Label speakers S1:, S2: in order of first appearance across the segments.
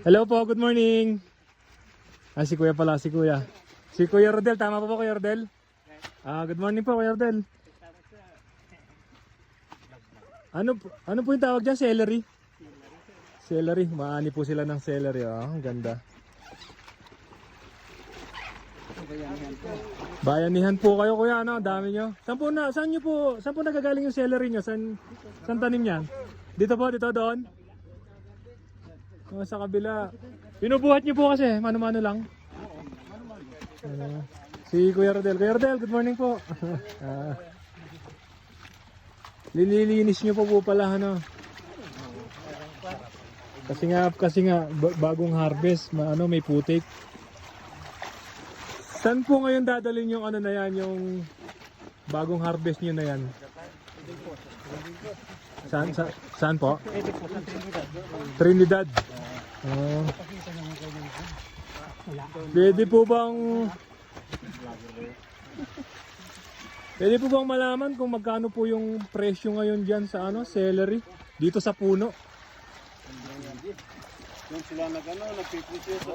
S1: Hello po, good morning. Ah, si Kuya pala, si Kuya. Si Kuya Rodel, tama po ba Kuya Rodel? Ah, good morning po Kuya Rodel. Ano ano po yung tawag dyan? Celery? Celery. Maani po sila ng celery. Ah, ang ganda. Bayanihan po kayo kuya, ano? Dami nyo. Saan po na, saan nyo po, saan po nagagaling yung celery nyo? Saan, saan tanim yan? Dito po, dito, doon? Oh, sa kabila. Binubuhat nyo po kasi, mano-mano lang. Ano, si Kuya Rodel. Kuya Rodel, good morning po. Ah. Linilinis nyo po po pala, ano? Kasi nga, kasi nga, ba- bagong harvest, ma- ano, may putik. Saan po ngayon dadalhin yung ano na yan, yung bagong harvest nyo na yan? Saan, sa, saan po? Trinidad. Oh. Pwede po bang Pwede po bang malaman kung magkano po yung presyo ngayon diyan sa ano, celery dito sa puno?
S2: Yung sila nag ano, nagpipresyo sa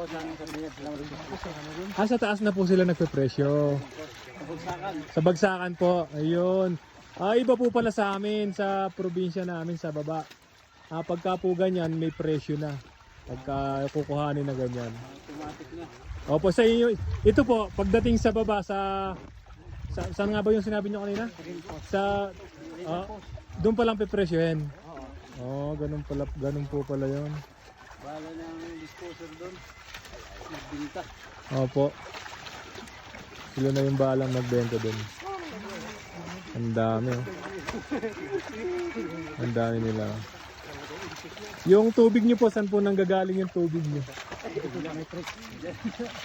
S1: Ah, sa taas na po sila
S2: kabagsakan.
S1: Sa bagsakan po, ayun. Ah, iba po pala sa amin, sa probinsya namin, sa baba. Ah, pagka po ganyan, may presyo na. Pagka kukuhanin na ganyan.
S2: Automatic na.
S1: Opo, sa inyo, ito po, pagdating sa baba, sa, sa saan nga ba yung sinabi nyo kanina? Sa, ah, doon pa lang pipresyohin.
S2: Oo.
S1: Oh, ganun pala, ganun po pala yun.
S2: Bala na ang disposer doon. Nagbinta.
S1: Opo. Sila na yung balang magbenta doon. Ang dami. oh. Ang dami nila. Yung tubig nyo po, saan po nanggagaling yung tubig nyo?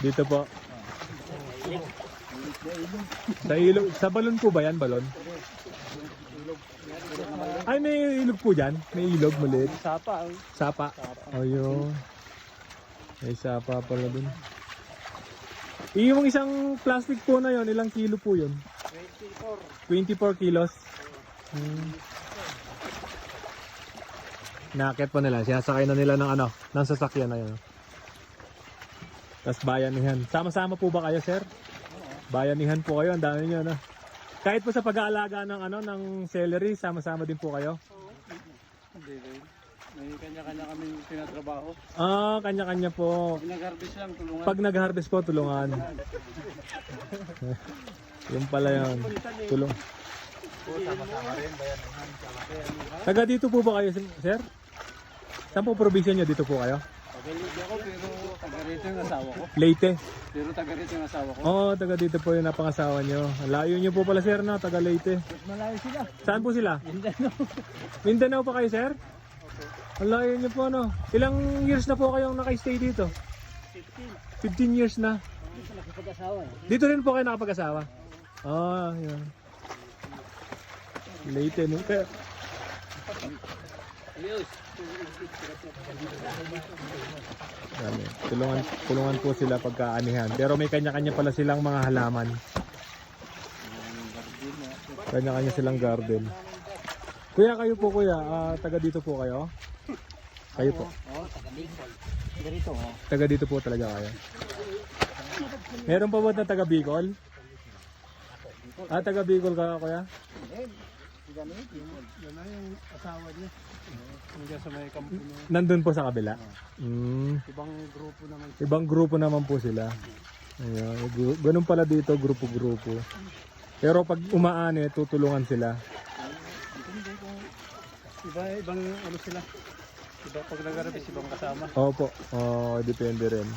S1: Dito po. Sa ilog, sa balon po ba yan, balon? Ay, may ilog po dyan. May ilog maliit.
S2: Sapa. ang
S1: Sapa. Ayun. May sapa pala dun. Yung isang plastic po na yon, ilang kilo po yun?
S2: 24.
S1: 24 kilos. Hmm. Nakakit pa nila. Sinasakay na nila ng ano, ng sasakyan na yun. Tapos bayanihan. Sama-sama po ba kayo, sir? Bayanihan po kayo. Ang dami nyo, no? Kahit po sa pag-aalaga ng ano ng celery, sama-sama din po kayo.
S2: Hindi rin. May kanya-kanya kami tinatrabaho.
S1: Ah, kanya-kanya po.
S2: Pinag-harvest lang, tulungan.
S1: Pag nag-harvest po, tulungan. Yung pala yun. Tulong. Taga dito po ba kayo, sir? Saan po probinsya nyo? Dito po kayo?
S2: Tagalog ako pero taga rito yung asawa ko.
S1: Leyte.
S2: Pero taga rito yung asawa ko.
S1: Oo, oh, taga dito po yung napangasawa nyo. Ang Layo nyo po pala, sir, no? Taga Leyte.
S2: Malayo sila.
S1: Saan po sila?
S2: Mindanao.
S1: Mindanao pa kayo, sir? Ang layo nyo po, no? Ilang years na po kayong naka-stay dito? 15 years na.
S2: Dito eh.
S1: Dito rin po kayo nakapag-asawa? Ah, yun. Leyte, no? Kaya. Dami. Tulungan, tulungan po sila pagkaanihan. Pero may kanya-kanya pala silang mga halaman. Kanya-kanya silang garden. Kuya, kayo po kuya, ah, taga dito po kayo? Kayo po.
S2: Oo, taga Bicol. Oh.
S1: Taga dito po talaga kayo. Meron pa ba na taga Bicol? Ah, taga Bicol ka kuya?
S2: Yan na yung asawa niya. Hindi sa may kampo niya.
S1: Nandun po sa kabila. Mm,
S2: Ibang grupo naman.
S1: ibang grupo naman po sila. Ayun, ganun pala dito, grupo-grupo. Pero pag umaani, tutulungan sila.
S2: Iba ibang ano sila. Iba pag nag-harvest ibang kasama.
S1: Opo, oh, depende rin.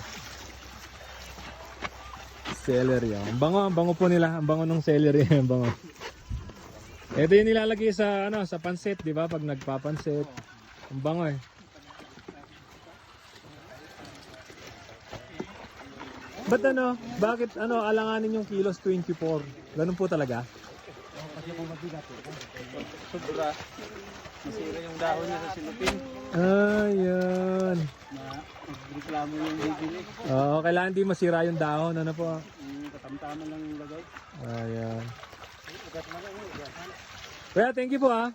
S1: Celery, oh. Ang bango, ang bango po nila, ang bango ng celery, ang bango. Ito yung nilalagay sa ano, sa pansit, 'di ba? Pag nagpapansit. Ang bango eh. Ba't ano? Bakit ano alanganin yung kilos 24? Ganun po talaga?
S2: Kasi kung mabigat eh. Sobra. Masira yung dahon niya sa silupin.
S1: Ayan.
S2: Na nagreklamo yung bibili.
S1: Oo, kailangan di masira yung dahon. Ano po?
S2: Yung katamtaman lang yung lagay.
S1: Ayan. Kuya, thank you po ah.